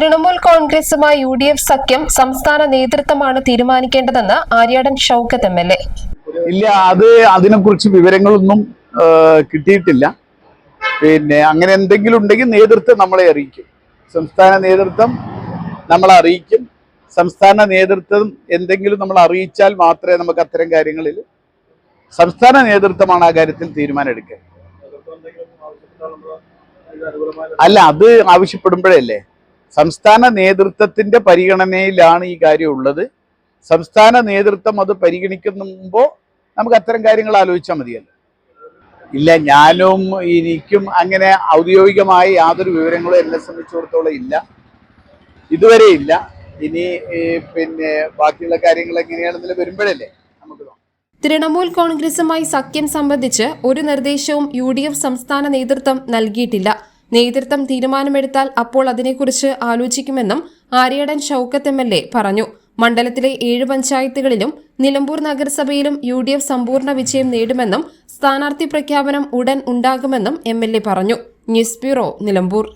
Trinamool കോൺഗ്രസുമായി U D F സഖ്യം സംസ്ഥാന നേതൃത്വമാണ് തീരുമാനിക്കേണ്ടതെന്ന് Aryadan Shoukath M L A. ഇല്ല അത് അതിനെക്കുറിച്ച് വിവരങ്ങളൊന്നും കിട്ടിയിട്ടില്ല. പിന്നെ അങ്ങനെ എന്തെങ്കിലും ഉണ്ടെങ്കിൽ നേതൃത്വം നമ്മളെ അറിയിക്കും. സംസ്ഥാന നേതൃത്വം നമ്മളെ അറിയിക്കും. സംസ്ഥാന നേതൃത്വം എന്തെങ്കിലും നമ്മൾ അറിയിച്ചാൽ മാത്രമേ നമുക്ക് അത്തരം കാര്യങ്ങളിൽ സംസ്ഥാന നേതൃത്വമാണ് ആ കാര്യത്തിൽ തീരുമാനം എടുക്കുക. അല്ല അത് ആവശ്യപ്പെടുമ്പോഴല്ലേ? സംസ്ഥാന നേതൃത്വത്തിന്റെ പരിഗണനയിലാണ് ഈ കാര്യം ഉള്ളത് സംസ്ഥാന നേതൃത്വം അത് പരിഗണിക്കുമ്പോൾ നമുക്ക് അത്തരം കാര്യങ്ങൾ ആലോചിച്ചാൽ മതിയല്ലോ. ഇല്ല ഞാനും എനിക്കും അങ്ങനെ ഔദ്യോഗികമായി യാതൊരു വിവരങ്ങളും എന്നെ സംബന്ധിച്ചിടത്തോളം ഇല്ല. ഇതുവരെ ഇല്ല. ഇനി പിന്നെ ബാക്കിയുള്ള കാര്യങ്ങൾ എങ്ങനെയാണെന്നില്ല വരുമ്പോഴല്ലേ നമുക്ക്. തൃണമൂൽ കോൺഗ്രസുമായി സഖ്യം സംബന്ധിച്ച് ഒരു നിർദ്ദേശവും യു സംസ്ഥാന നേതൃത്വം നൽകിയിട്ടില്ല. നേതൃത്വം തീരുമാനമെടുത്താൽ അപ്പോൾ അതിനെക്കുറിച്ച് ആലോചിക്കുമെന്നും Aryadan Shoukath M L A പറഞ്ഞു. മണ്ഡലത്തിലെ ഏഴ് പഞ്ചായത്തുകളിലും നിലമ്പൂർ നഗരസഭയിലും യു ഡി എഫ് സമ്പൂർണ വിജയം നേടുമെന്നും സ്ഥാനാർത്ഥി പ്രഖ്യാപനം ഉടൻ ഉണ്ടാകുമെന്നും എം എൽ എ പറഞ്ഞു. News bureau Nilambur.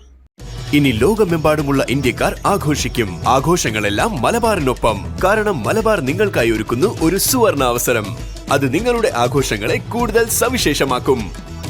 ഇനി ലോകമെമ്പാടുമുള്ള ഇന്ത്യക്കാർ ആഘോഷിക്കും. ആഘോഷങ്ങളെല്ലാം മലബാറിനൊപ്പം. കാരണം മലബാർ നിങ്ങൾക്കായി ഒരുക്കുന്നു ഒരു സുവർണ അവസരം അത് നിങ്ങളുടെ ആഘോഷങ്ങളെ കൂടുതൽ സവിശേഷമാക്കും.